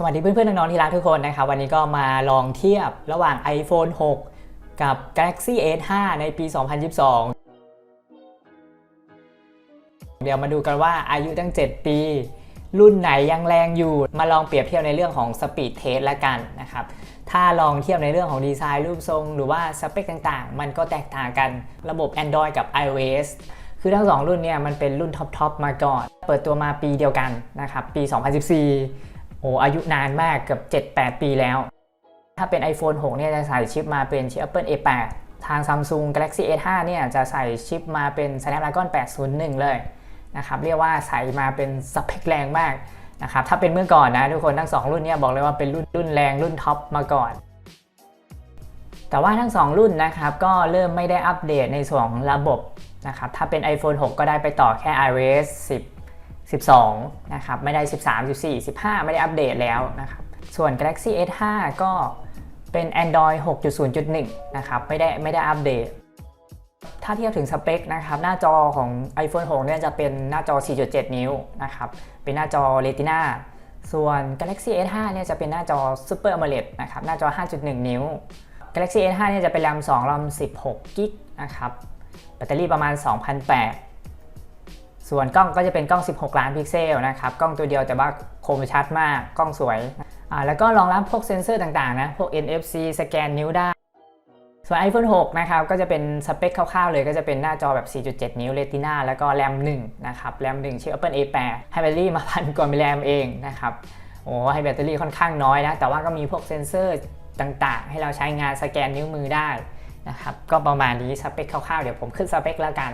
สวัสดีเพื่อนๆน้องๆที่รักทุกคนนะครับ วันนี้ก็มาลองเทียบระหว่าง iPhone 6 กับ Galaxy S5 ในปี 2022 เดี๋ยวมาดูกันว่าอายุตั้ง 7 ปี รุ่นไหนยังแรงอยู่ มาลองเปรียบเทียบในเรื่องของ Speed Test ละกันนะครับ ถ้าลองเทียบในเรื่องของดีไซน์รูปทรง หรือว่าสเปคต่างๆ มันก็แตกต่างกันระบบ Android กับ iOS คือทั้งสองรุ่นเนี่ยมันเป็นรุ่นท็อปๆมาก่อน เปิดตัวมาปีเดียวกันนะครับปี 2014 โอ้อายุนานมากเกือบ7-8 ปีแล้ว ถ้าเป็น iPhone 6 เนี่ยจะใส่ชิปมาเป็นชิป Apple A8 ทาง Samsung Galaxy S5 เนี่ยจะใส่ชิปมาเป็น Snapdragon 801 เลยนะครับเรียกว่าใส่มาเป็นสเปคแรงมากนะครับถ้าเป็นเมื่อก่อนนะทุกคนทั้ง 2 รุ่นเนี่ยบอกเลยว่าเป็นรุ่นรุ่นแรงรุ่นท็อปมาก่อน แต่ว่าทั้ง 2 รุ่นนะครับก็เริ่มไม่ได้อัปเดตในส่วนของระบบนะครับถ้าเป็น iPhone 6 ก็ได้ไปต่อแค่ iOS 10 12 นะครับ ไม่ได้ 13 14 15 ไม่ได้อัปเดตแล้วนะครับ ส่วน Galaxy S5 ก็เป็น Android 6.0.1 นะครับ ไม่ได้ไม่ได้อัปเดต ถ้าเทียบถึงสเปคนะครับ หน้าจอของ iPhone 6 เนี่ยจะเป็นหน้าจอ 4.7 นิ้วนะครับ เป็นหน้าจอ Retina ส่วน Galaxy S5 เนี่ยจะเป็นหน้าจอ Super AMOLED นะครับ หน้าจอ 5.1 นิ้ว Galaxy S5 เนี่ยจะเป็น RAM 2 RAM 16กิกนะครับ แบตเตอรี่ประมาณ 2,008 ส่วนกล้องก็จะเป็นกล้อง 16 ล้านพิกเซลนะครับ กล้องตัวเดียวแต่ว่าคมชัดมาก กล้องสวย อ่า แล้วก็รองรับพวกเซนเซอร์ต่างๆนะ พวก NFC สแกนนิ้วได้ ส่วน iPhone 6 นะครับ ก็จะเป็นสเปคคร่าวๆเลย ก็จะเป็นหน้าจอแบบ 4.7 นิ้ว Retina แล้วก็แรม 1 นะครับ แรม 1 ชื่อ Apple A8 ให้แบตเตอรี่มาพันกว่ามิลลิแอมเองนะครับ โอ้ให้แบตเตอรี่ค่อนข้างน้อยนะ แต่ว่าก็มีพวกเซนเซอร์ต่างๆ ให้เราใช้งานสแกนนิ้วมือได้นะครับ ก็ประมาณนี้สเปคคร่าวๆ เดี๋ยวผมขึ้นสเปคแล้วกัน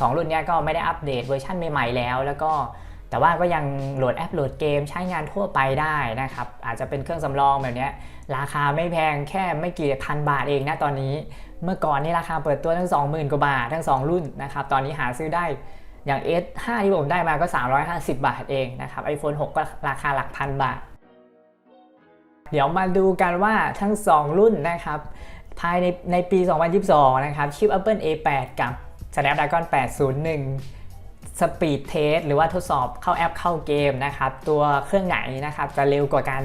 สองรุ่นนี้ก็ไม่ได้อัปเดตเวอร์ชันใหม่ๆแล้ว แล้วก็แต่ว่าก็ยังโหลดแอปโหลดเกมใช้งานทั่วไปได้นะครับ อาจจะเป็นเครื่องสำรองแบบนี้ราคาไม่แพงแค่ไม่กี่พันบาทเองนะตอนนี้ เมื่อก่อนนี่ราคาเปิดตัวทั้ง 20,000 กว่าบาททั้ง 2 รุ่นนะครับ ตอนนี้หาซื้อได้อย่าง S5 ที่ผมได้มาก็ 350 บาทเองนะครับ iPhone 6 ก็ราคาหลักพันบาท เดี๋ยวมาดูกันว่าทั้ง 2 รุ่นนะครับ ภายในในปี 2022 นะครับ ชิป Apple A8 กับ Snapdragon 801 Speed Test หรือว่าทดสอบเข้าแอปเข้าเกมนะครับ ตัวเครื่องไหนนะครับจะเร็วกว่ากัน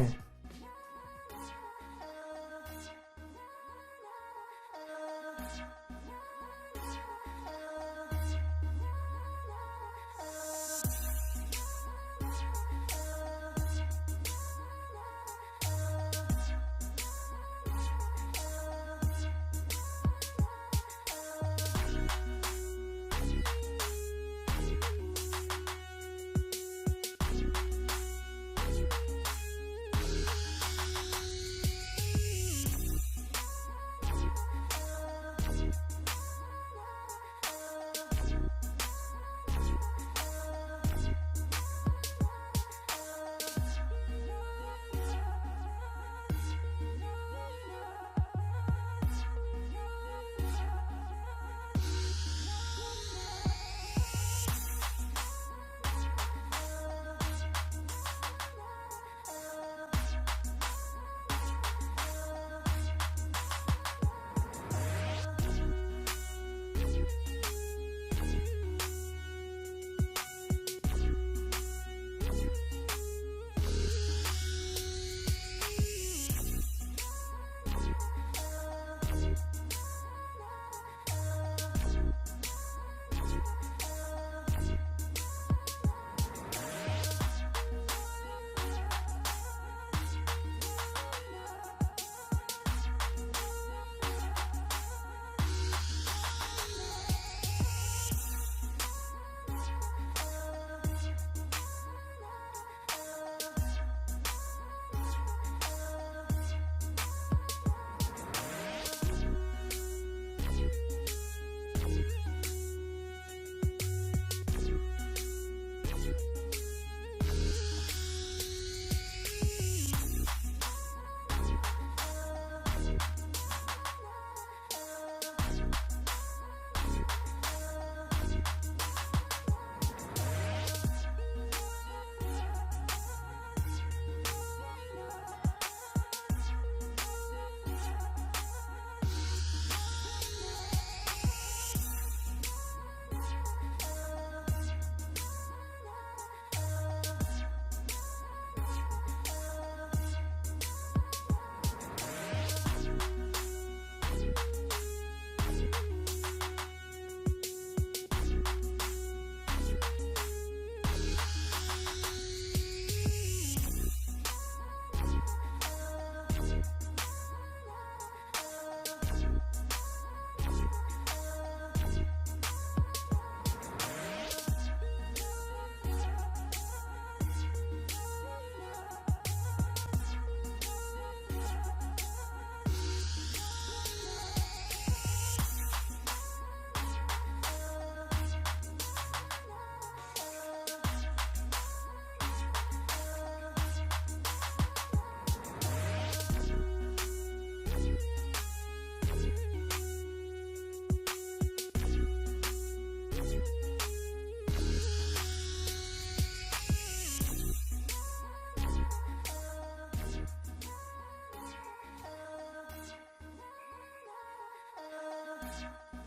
fácil.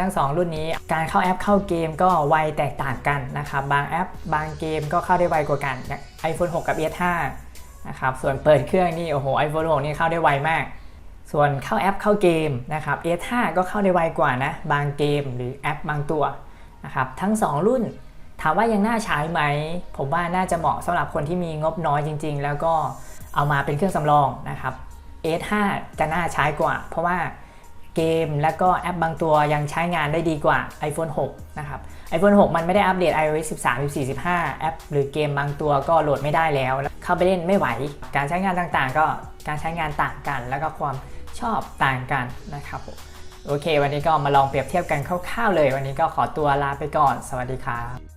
ทั้ง 2 รุ่นนี้ การเข้าแอปเข้าเกมก็ไวแตกต่างกันนะครับ บางแอป บางเกมก็เข้าได้ไวกว่ากันอย่าง iPhone 6 กับ S5 นะครับ ส่วนเปิดเครื่องนี่ โอ้โห iPhone 6 นี่เข้าได้ไวมาก ส่วนเข้าแอปเข้าเกมนะครับ S5 ก็เข้าได้ไวกว่านะ บางเกมหรือแอปบางตัวนะครับ ทั้ง 2 รุ่น ถามว่ายังน่าใช้ไหม ผมว่าน่าจะเหมาะสำหรับคนที่มีงบน้อยจริง ๆ แล้วก็เอามาเป็นเครื่องสำรองนะครับ S5 จะน่าใช้กว่า เพราะว่า เกม และก็แอปบางตัวยังใช้งานได้ดีกว่า iPhone 6 นะครับ iPhone 6 มันไม่ได้อัปเดต iOS 13 14 15 แอป หรือเกมบางตัวก็โหลดไม่ได้แล้ว เข้าไปเล่นไม่ไหว การใช้งานต่างๆ ก็การใช้งานต่างกัน แล้วก็ความชอบต่างกันนะครับผมโอเค วันนี้ก็มาลองเปรียบเทียบกันคร่าวๆเลย วันนี้ก็ขอตัวลาไปก่อน สวัสดีครับ